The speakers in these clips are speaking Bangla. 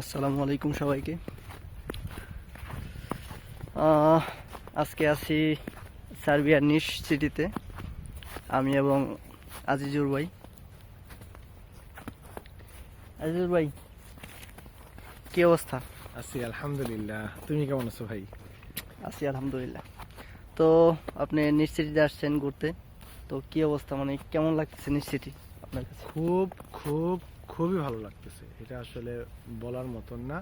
আসসালামু আলাইকুম সবাইকে। আজকে আছি সার্বিয়ার নিশ সিটিতে আমি এবং আজিজুর ভাই। আজিজুর ভাই কি অবস্থা? আছি আলহামদুলিল্লাহ। তুমি কেমন আছো ভাই? আছি আলহামদুলিল্লাহ। তো আপনি নিশ সিটিতে আসছেন ঘুরতে তো কি অবস্থা? মানে কেমন লাগতেছে নিশ সিটি আপনার কাছে? খুব খুব খুবই ভালো লাগতেছে। এটা আসলে বলার মতন না।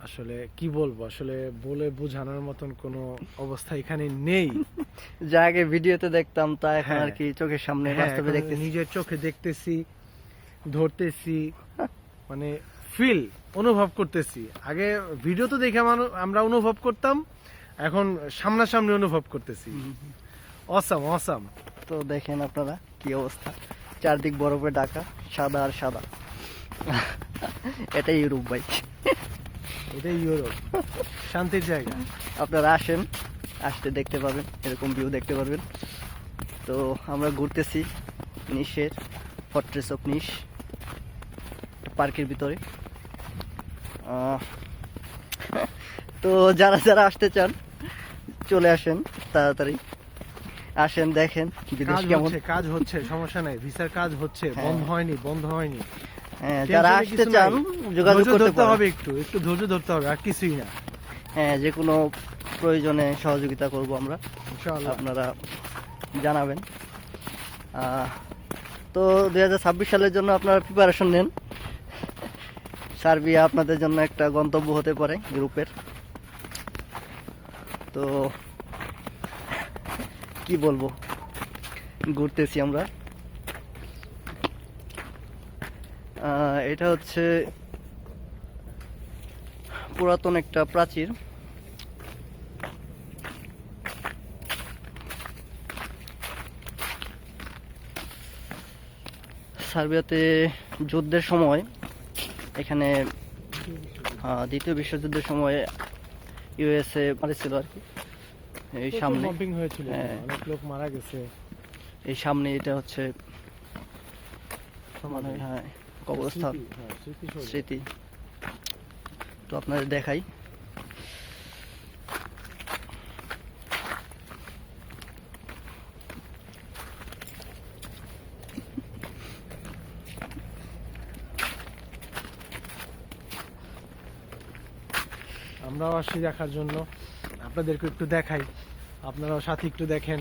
আসলে কি বলব? আসলে বলে বোঝানোর মতন কোনো অবস্থা এখানে নেই। যা আগে ভিডিওতে দেখতাম তা এখন আর হ্যাঁ। কি চোখের সামনে হ্যাঁ, বাস্তবে এখন দেখতেছি। নিজের চোখে দেখতেছি ধরতেছি মানে ফিল অনুভব করতেছি। আগে ভিডিও তো দেখে আমরা অনুভব করতাম এখন সামনাসামনি অনুভব করতেছি। অসাম অসাম তো দেখেন আপনারা কি অবস্থা। চারদিক বরফে ঢাকা সাদা আর সাদা। এটাই ইউরোপ বাইক এটাই ইউরোপ শান্তির জায়গা। আপনারা আসেন আসতে দেখতে পাবেন এরকম ভিউ দেখতে পারবেন। তো আমরা ঘুরতেছি নিশের ফর্ট্রেস অফ নিশ পার্কের ভিতরে। তো যারা যারা আসতে চান চলে আসেন তাড়াতাড়ি। আসেন দেখেন বিদেশ কাজ কেমন। হচ্ছে কাজ হচ্ছে সমস্যা নাই ভিসার কাজ হচ্ছে হ্যাঁ। বন্ধ হয়নি বন্ধ হয়নি। হ্যাঁ যারা আসতে চান যোগাযোগ করতে হবে একটু একটু ধৈর্য ধরতে হবে আর কিছুই না। হ্যাঁ যে কোনো প্রয়োজনে সহযোগিতা করব আমরা। আপনারা জানাবেন। আহ, তো দুই হাজার ছাব্বিশ সালের জন্য আপনারা প্রিপারেশন নেন। সার্বিয়া আপনাদের জন্য একটা গন্তব্য হতে পারে গ্রুপের। তো কি বলব? ঘুরতেছি আমরা। এটা হচ্ছে পুরাতন একটা প্রাচীর। সার্বিয়াতে যুদ্ধের সময়, এখানে দ্বিতীয় বিশ্বযুদ্ধের সময় ইউএসএ মারেছিল আর কি। এই সামনে বম্পিং হয়েছিল হ্যাঁ। অনেক লোক মারা গেছে এই সামনে এটা হচ্ছে মানে হ্যাঁ কবরস্থান হ্যাঁ। স্মৃতি তো আপনাদের দেখাই আমরাও আসছি দেখার জন্য। আপনাদেরকে একটু দেখাই। আপনারাও সাথে একটু দেখেন।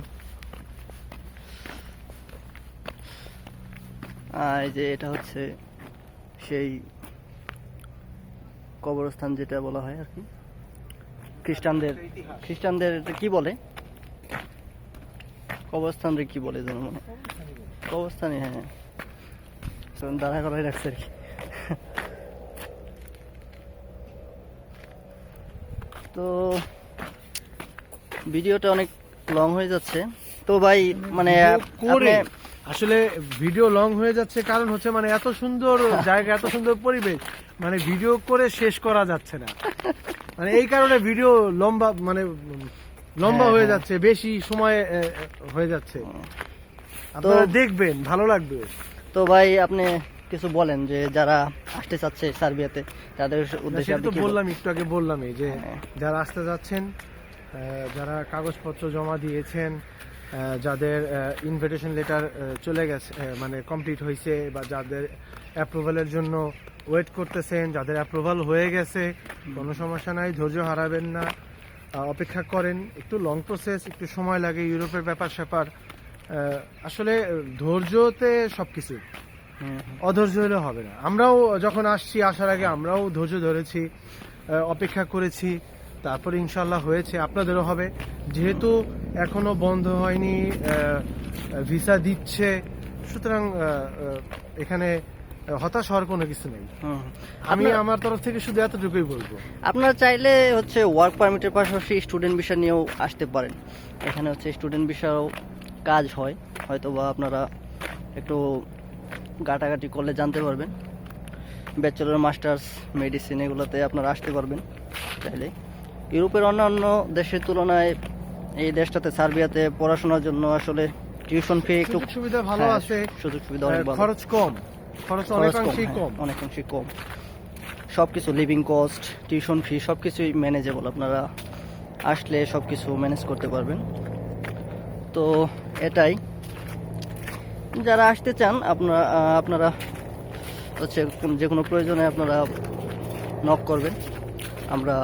এই যে এটা হচ্ছে সেই কবরস্থান যেটা বলা হয় আর কি। খ্রিস্টানদের খ্রিস্টানদের কি বলে? কবরস্থান কি বলে যেন মনে। কবরস্থানই হ্যাঁ। দাঁড়া করাই রাখছে আর কি। তো ভিডিওটা অনেক লং হয়ে যাচ্ছে। তো ভাই মানে করে আসলে ভিডিও লং হয়ে যাচ্ছে কারণ হচ্ছে মানে এত সুন্দর জায়গা এত সুন্দর পরিবেশ মানে ভিডিও করে শেষ করা যাচ্ছে না। মানে এই কারণে ভিডিও লম্বা মানে লম্বা হ্যাঁ, হয়ে হ্যাঁ। যাচ্ছে বেশি সময় হয়ে যাচ্ছে। আপনারা দেখবেন ভালো লাগবে। তো ভাই আপনি কিছু বলেন যে যারা আসতে চাচ্ছে সার্বিয়াতে তাদের উদ্দেশ্যে আপনি বললাম একটু আগে বললামই যে হ্যাঁ। যারা আসতে যাচ্ছেন যারা কাগজপত্র জমা দিয়েছেন যাদের ইনভিটেশন লেটার চলে গেছে মানে কমপ্লিট হয়েছে বা যাদের অ্যাপ্রুভালের জন্য ওয়েট করতেছেন যাদের অ্যাপ্রুভাল হয়ে গেছে কোনো সমস্যা নাই ধৈর্য হারাবেন না অপেক্ষা করেন একটু লং প্রসেস একটু সময় লাগে ইউরোপের ব্যাপার স্যাপার আসলে ধৈর্যতে সবকিছু হুম, অধৈর্য হলে হবে না। আমরাও যখন আসছি আসার আগে আমরাও ধৈর্য ধরেছি অপেক্ষা করেছি তারপরে ইনশাল্লাহ হয়েছে আপনাদেরও হবে। যেহেতু এখনও বন্ধ হয়নি ভিসা দিচ্ছে সুতরাং এখানে হতাশ হওয়ার কোনো কিছু নেই। আমি আমার তরফ থেকে শুধু এতটুকুই বলব। আপনারা চাইলে হচ্ছে ওয়ার্ক পারমিটের পাশাপাশি স্টুডেন্ট ভিসা নিয়েও আসতে পারেন। এখানে হচ্ছে স্টুডেন্ট ভিসাও কাজ হয় হয়তো বা আপনারা একটু ঘাটাঘাটি করলে জানতে পারবেন। ব্যাচেলর মাস্টার্স মেডিসিন এগুলোতে আপনারা আসতে পারবেন চাইলে। ইউরোপের অন্যান্য দেশের তুলনায় এই দেশটাতে সার্বিয়াতে পড়াশোনার জন্য আসলে টিউশন ফি একটু সুবিধা ভালো হ্যাঁ, আছে। সুযোগ সুবিধা অনেক ভালো। খরচ কম। খরচ খরচ অনেকাংশেই হ্যাঁ, কম। অনেকাংশেই কম। সব কিছু লিভিং কস্ট টিউশন ফি সব কিছুই ম্যানেজেবল আপনারা আসলে সব কিছু ম্যানেজ করতে পারবেন। তো এটাই। যারা আসতে চান আপনারা আপনারা হচ্ছে যে কোনো প্রয়োজনে আপনারা নক করবেন। আমরা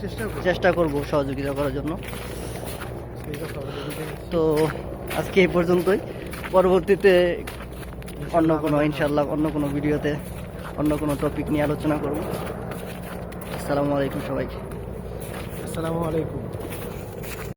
চেষ্টা চেষ্টা করব সহযোগিতা করার জন্য। তো আজকে এই পর্যন্তই। পরবর্তীতে অন্য কোনো ইনশাল্লাহ অন্য কোনো ভিডিওতে অন্য কোনো টপিক নিয়ে আলোচনা করব। আসসালামু আলাইকুম সবাইকে। আসসালামু আলাইকুম।